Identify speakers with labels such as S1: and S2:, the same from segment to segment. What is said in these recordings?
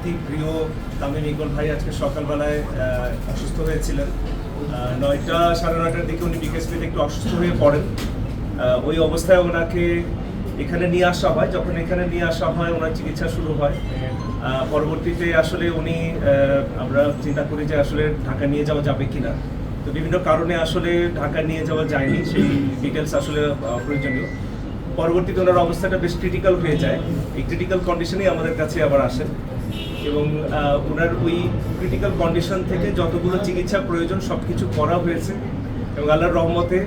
S1: অতি প্রিয় তামিম ইকবল ভাই আজকে সকালবেলায় অসুস্থ হয়েছিলেন। নয়টা সাড়ে নয়টার দিকে উনি বিকেএসপিতে একটু অসুস্থ হয়ে পড়েন। ওই অবস্থায় ওনাকে এখানে নিয়ে আসা হয়। যখন এখানে নিয়ে আসা হয়, ওনার চিকিৎসা শুরু হয়। পরবর্তীতে আসলে উনি আমরা চিন্তা করি যে আসলে ঢাকা নিয়ে যাওয়া যাবে কিনা। তো বিভিন্ন কারণে আসলে ঢাকা নিয়ে যাওয়া যায়নি। সেই ডিটেলস আসলে প্রয়োজনীয়। পরবর্তীতে ওনার অবস্থাটা বেশ ক্রিটিক্যাল হয়ে যায়। এই ক্রিটিক্যাল কন্ডিশনেই আমাদের কাছে আবার আসেন এবং ওনার ওই ক্রিটিক্যাল কন্ডিশন থেকে যতগুলো চিকিৎসা প্রয়োজন সব কিছু করা হয়েছে এবং আল্লাহর রহমতে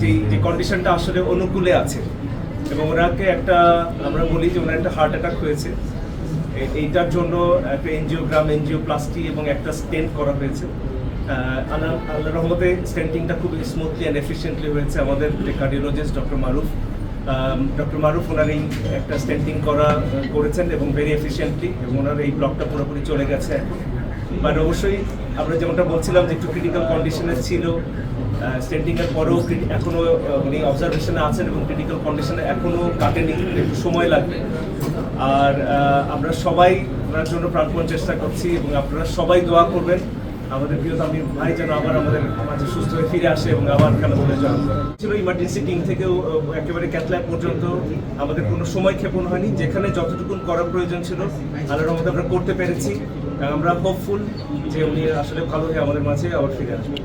S1: যে যে কন্ডিশনটা আসলে অনুকূলে আছে এবং ওনাকে একটা, আমরা বলি যে ওনার একটা হার্ট অ্যাটাক হয়েছে। এইটার জন্য একটা এনজিওগ্রাম এনজিও প্লাস্টি এবং একটা স্টেন্ট করা হয়েছে। আল্লাহ আল্লাহ রহমতে স্টেন্টিংটা খুব স্মুথলি অ্যান্ড এফিসিয়েন্টলি হয়েছে আমাদের যে cardiologist doctor Maruf doctor Maruf ওনার এই একটা স্টেন্টিং করা করেছেন এবং ভেরি এফিসিয়েন্টলি এবং ওনার এই ব্লকটা পুরোপুরি চলে গেছে। এখন বাট অবশ্যই আমরা যেমনটা বলছিলাম যে একটু ক্রিটিক্যাল কন্ডিশনে ছিল স্টেন্টিং এর পরেও এখনও উনি অবজারভেশনে আছেন এবং ক্রিটিক্যাল কন্ডিশনে এখনও কাটেনি, একটু সময় লাগবে। আর আমরা সবাই ওনার জন্য প্রাণপণ চেষ্টা করছি এবং আপনারা সবাই দোয়া করবেন। আমাদের প্রিয় আমি ভাই যেন আবার আমাদের মাঝে সুস্থ হয়ে ফিরে আসে এবং আবার খেলাধুলা যান করে ছিল ইমার্জেন্সি টিম থেকেও একেবারে ক্যাথল্যাব পর্যন্ত আমাদের কোনো সময় ক্ষেপণ হয়নি। যেখানে যতটুকু করার প্রয়োজন ছিল, আল্লাহর রহমতে আমরা করতে পেরেছি। আমরা হোপফুল যে উনি আসলে ভালো হয়ে আমাদের মাঝে আবার ফিরে আসবেন।